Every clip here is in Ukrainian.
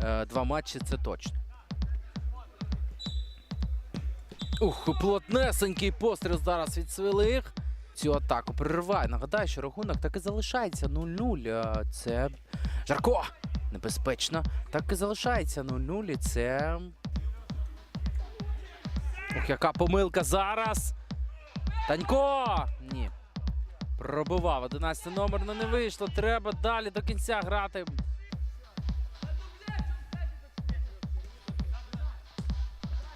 е, два матчі, це точно. Ух, плотнесенький постріл зараз від свилих. Цю атаку перериває. Нагадаю, що рахунок так і залишається 0-0. Е, Це Жарко! Небезпечно. Так і залишається 0-0. І це. Ох, яка помилка зараз. Танько! Ні. Пробивав 11 номер, але не вийшло. Треба далі до кінця грати.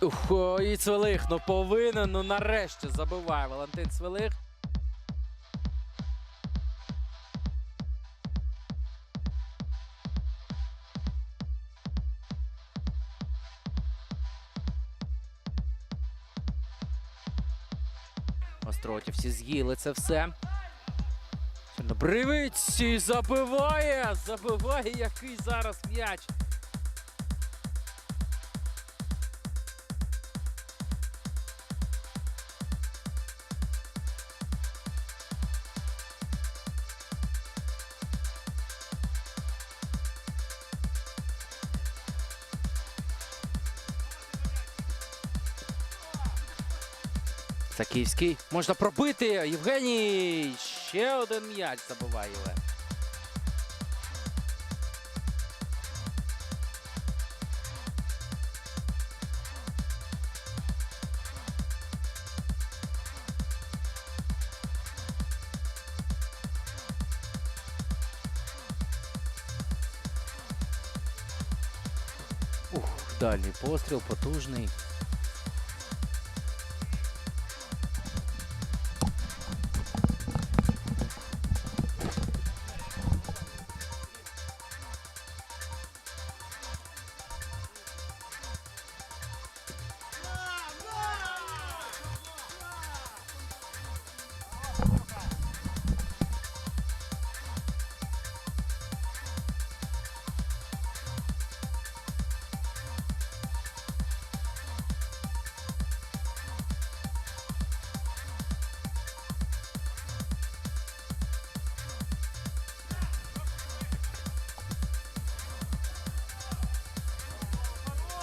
Ух, і Цвелих, ну повинен, ну нарешті забиває Валентин Цвелих. Остроті всі з'їли це все. Чорнобривець і забиває! Забиває який зараз м'яч. Це київський. Можна пробити. Євгеній. Ще один м'яч забиває Євген. Ух, дальній постріл, потужний.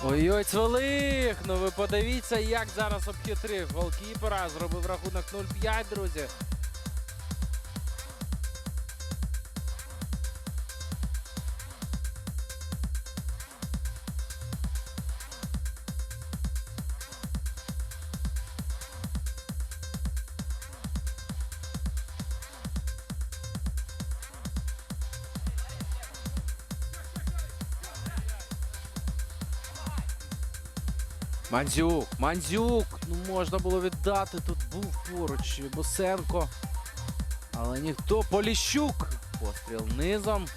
Ой-ой, Цвелих! Ну ви подивіться, як зараз обхитрив голкіпера. Зробив рахунок 0-5, друзі. Мандзюк, Мандзюк! Ну можна було віддати. Тут був поруч Босенко. Але ніхто. Поліщук! Постріл низом.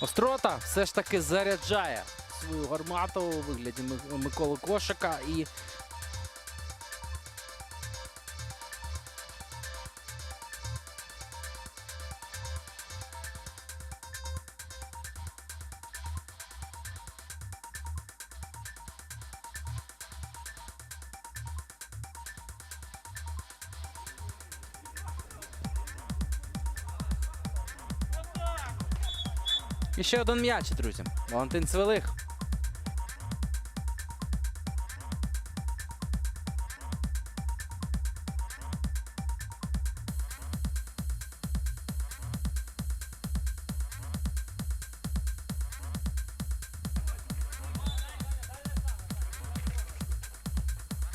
Острота все ж таки заряджає свою гармату у вигляді Миколи Кошика і І ще один м'яч, друзі. Валентин Цвелих.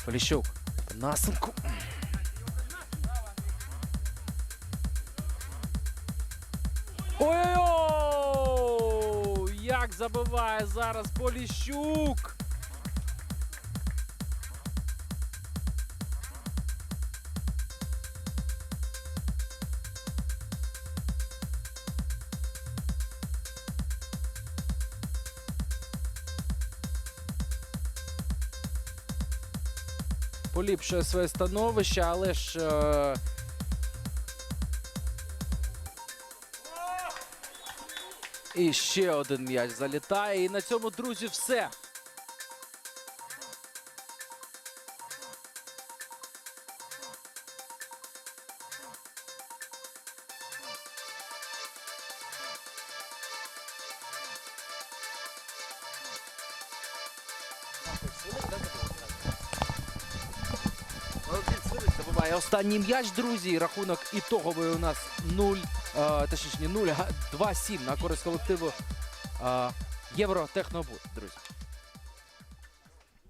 Поліщук. Насенко. Ой-ой-ой! Як забиває зараз Поліщук! Поліпшує своє становище, але ж. Е... І ще один м'яч залітає. І на цьому, друзі, все. Субтитрувальниця Свирик останній м'яч, друзі. Рахунок ітоговий у нас 0, е, точніше не 0, а 2-7 на користь колективу е, друзі. Технобуд.